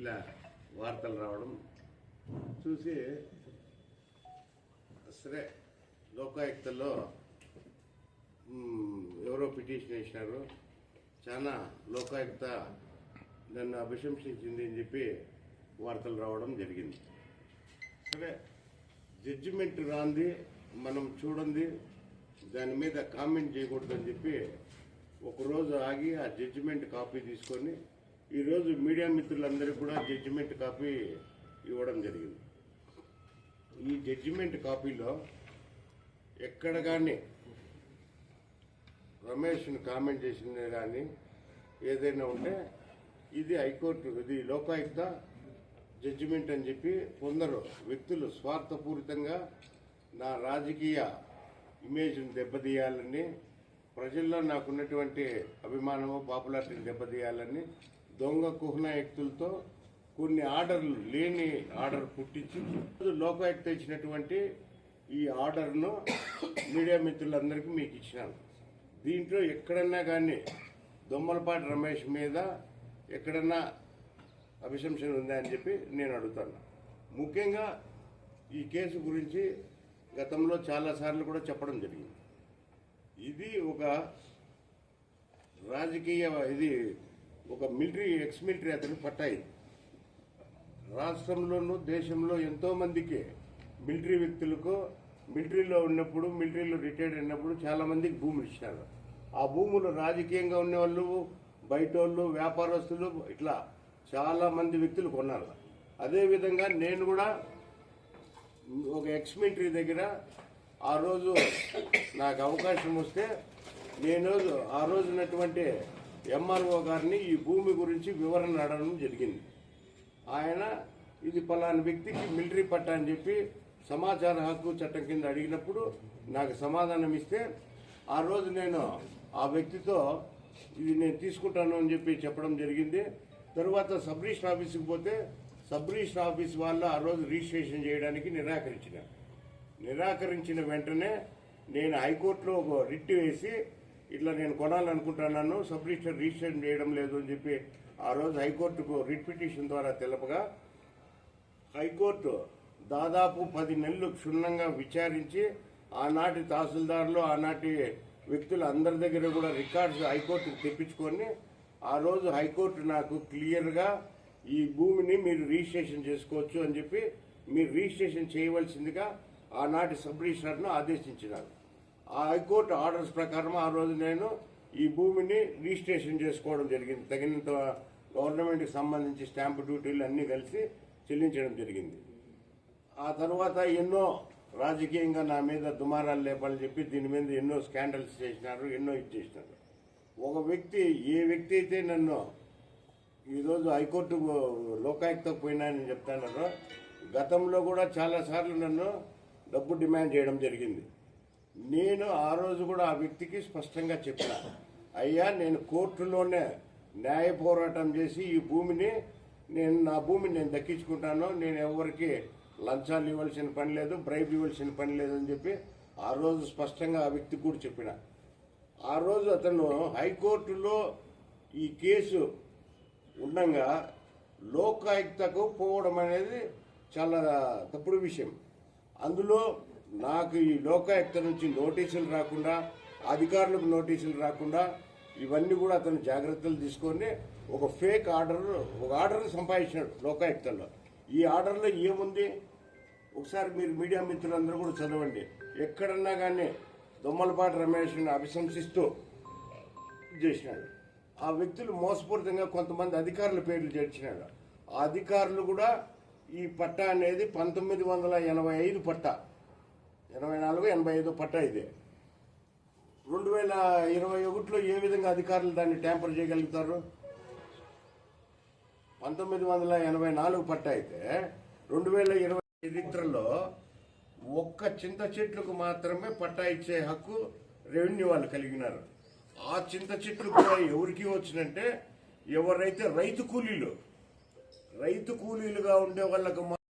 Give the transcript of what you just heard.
ఇలా వార్తలు రావడం చూసి సరే లోకాయుక్తలో ఎవరో పిటిషన్ వేసినారు. చాలా లోకాయుక్త నన్ను అభిశంసించింది అని చెప్పి వార్తలు రావడం జరిగింది. సరే జడ్జిమెంట్ రాంది మనం చూడండి దాని మీద కామెంట్ చేయకూడదని చెప్పి ఒకరోజు ఆగి ఆ జడ్జిమెంట్ కాపీ తీసుకొని ఈరోజు మీడియా మిత్రులందరికీ కూడా జడ్జిమెంట్ కాపీ ఇవ్వడం జరిగింది. ఈ జడ్జిమెంట్ కాపీలో ఎక్కడ కానీ రమేష్ని కామెంట్ చేసిందే కానీ ఏదైనా ఉంటే ఇది హైకోర్టు ఇది లోకాయుక్త జడ్జిమెంట్ అని చెప్పి కొందరు వ్యక్తులు స్వార్థపూరితంగా నా రాజకీయ ఇమేజ్ని దెబ్బతీయాలని ప్రజల్లో నాకున్నటువంటి అభిమానము పాపులారిటీని దెబ్బతీయాలని దొంగ కుహన వ్యక్తులతో కొన్ని ఆర్డర్లు లేని ఆర్డర్ పుట్టించి లోకాయుక్త ఇచ్చినటువంటి ఈ ఆర్డర్ను మీడియా మిత్రులందరికీ మీకు ఇచ్చినాను. దీంట్లో ఎక్కడన్నా కానీ దొమ్మలపాటి రమేష్ మీద ఎక్కడన్నా అభిశంసన ఉందా అని చెప్పి నేను అడుగుతాను. ముఖ్యంగా ఈ కేసు గురించి గతంలో చాలాసార్లు కూడా చెప్పడం జరిగింది. ఇది ఒక రాజకీయ ఇది ఒక మిలిటరీ ఎక్స్ మిలిటరీ అతను పట్టాయి. రాష్ట్రంలోనూ దేశంలో ఎంతో మందికి మిలిటరీ వ్యక్తులకు మిలిటరీలో ఉన్నప్పుడు మిలిటరీలో రిటైర్డ్ అయినప్పుడు చాలా మందికి భూములు ఇచ్చినారు ఆ భూములు రాజకీయంగా ఉన్నవాళ్ళు బయట వాళ్ళు వ్యాపారస్తులు ఇట్లా చాలా మంది వ్యక్తులు కొన్నారు. అదేవిధంగా నేను కూడా ఒక ఎక్స్ మిలిటరీ దగ్గర ఆ రోజు నాకు అవకాశం వస్తే నేను ఆ రోజునటువంటి ఎంఆర్ఓ గారిని ఈ భూమి గురించి వివరణ అడగడం జరిగింది. ఆయన ఇది పలాని వ్యక్తికి మిలిటరీ పట్టా అని చెప్పి సమాచార హక్కు చట్టం కింద అడిగినప్పుడు నాకు సమాధానం ఇస్తే ఆ రోజు నేను ఆ వ్యక్తితో ఇది నేను తీసుకుంటాను అని చెప్పి చెప్పడం జరిగింది. తరువాత సబ్ రిజిస్టర్ ఆఫీస్కి పోతే సబ్ రిజిస్టర్ ఆఫీస్ వాళ్ళు ఆ రోజు రిజిస్ట్రేషన్ చేయడానికి నిరాకరించిన. నిరాకరించిన వెంటనే నేను హైకోర్టులో ఒక రిట్ వేసి ఇట్లా నేను కొనాలనుకుంటున్నాను సబ్ రిజిస్టర్ రిజిస్ట్రేషన్ చేయడం లేదు అని చెప్పి ఆ రోజు హైకోర్టుకు రిట్ పిటిషన్ ద్వారా తెలపగా హైకోర్టు దాదాపు పది నెలలు క్షుణ్ణంగా విచారించి ఆనాటి తహసీల్దార్లు ఆనాటి వ్యక్తులు అందరి దగ్గర కూడా రికార్డ్స్ హైకోర్టుకు తెప్పించుకొని ఆ రోజు హైకోర్టు నాకు క్లియర్గా ఈ భూమిని మీరు రిజిస్ట్రేషన్ చేసుకోవచ్చు అని చెప్పి మీరు రిజిస్ట్రేషన్ చేయవలసిందిగా ఆనాటి సబ్ రిజిస్ట్రార్ను ఆదేశించినారు. ఆ హైకోర్టు ఆర్డర్స్ ప్రకారం ఆ రోజు నేను ఈ భూమిని రిజిస్ట్రేషన్ చేసుకోవడం జరిగింది. తగినంత గవర్నమెంట్కి సంబంధించి స్టాంప్ డ్యూటీలు అన్నీ కలిసి చెల్లించడం జరిగింది. ఆ తర్వాత ఎన్నో రాజకీయంగా నా మీద దుమారాలు లేపాలని చెప్పి దీని మీద ఎన్నో స్కాండల్స్ చేసినారు ఎన్నో ఇది చేసినారు. ఒక వ్యక్తి ఏ వ్యక్తి అయితే నన్ను ఈరోజు హైకోర్టు లోకాయుక్తకు పోయినానని చెప్తానో గతంలో కూడా చాలాసార్లు నన్ను డబ్బు డిమాండ్ చేయడం జరిగింది. నేను ఆ రోజు కూడా ఆ వ్యక్తికి స్పష్టంగా చెప్పిన. అయ్యా నేను కోర్టులోనే న్యాయ పోరాటం చేసి ఈ భూమిని నేను నా భూమిని నేను దక్కించుకుంటాను. నేను ఎవరికి లంచాలు ఇవ్వాల్సిన పని లేదు బ్రైబ్ ఇవ్వాల్సిన పని లేదు అని చెప్పి ఆ రోజు స్పష్టంగా ఆ వ్యక్తి కూడా చెప్పిన. ఆ రోజు అతను హైకోర్టులో ఈ కేసు ఉండగా లోకాయుక్తకు పోవడం అనేది చాలా తప్పుడు విషయం. అందులో నాకు ఈ లోకాయుక్త నుంచి నోటీసులు రాకుండా అధికారులకు నోటీసులు రాకుండా ఇవన్నీ కూడా అతను జాగ్రత్తలు తీసుకొని ఒక ఫేక్ ఆర్డర్ ఒక ఆర్డర్ సంపాదించినాడు లోకాయుక్తంలో. ఈ ఆర్డర్లో ఏముంది? ఒకసారి మీరు మీడియా మిత్రులందరూ కూడా చదవండి. ఎక్కడన్నా కానీ దొమ్మలపాటి రమేష్ని అభిశంసిస్తూ చేసినాడు. ఆ వ్యక్తులు మోసపూరితంగా కొంతమంది అధికారుల పేర్లు చేర్చినాడు. ఆ అధికారులు కూడా ఈ పట్టా అనేది పంతొమ్మిది వందల ఎనభై ఐదు పట్టా. ఎనభై నాలుగు ఎనభై ఐదు పట్టా ఇది. రెండు వేల ఇరవై ఒకటిలో ఏ విధంగా అధికారులు దాన్ని ట్యాంపర్ చేయగలుగుతారు? పంతొమ్మిది వందల ఎనభై నాలుగు పట్టా అయితే రెండు వేల ఇరవై చరిత్రలో ఒక్క చింత చెట్లకు మాత్రమే పట్టా ఇచ్చే హక్కు రెవెన్యూ వాళ్ళు కలిగినారు ఆ చింత చెట్లు కూడా ఎవరికి వచ్చినంటే ఎవరైతే రైతు కూలీలు రైతు కూలీలుగా ఉండే వాళ్ళకు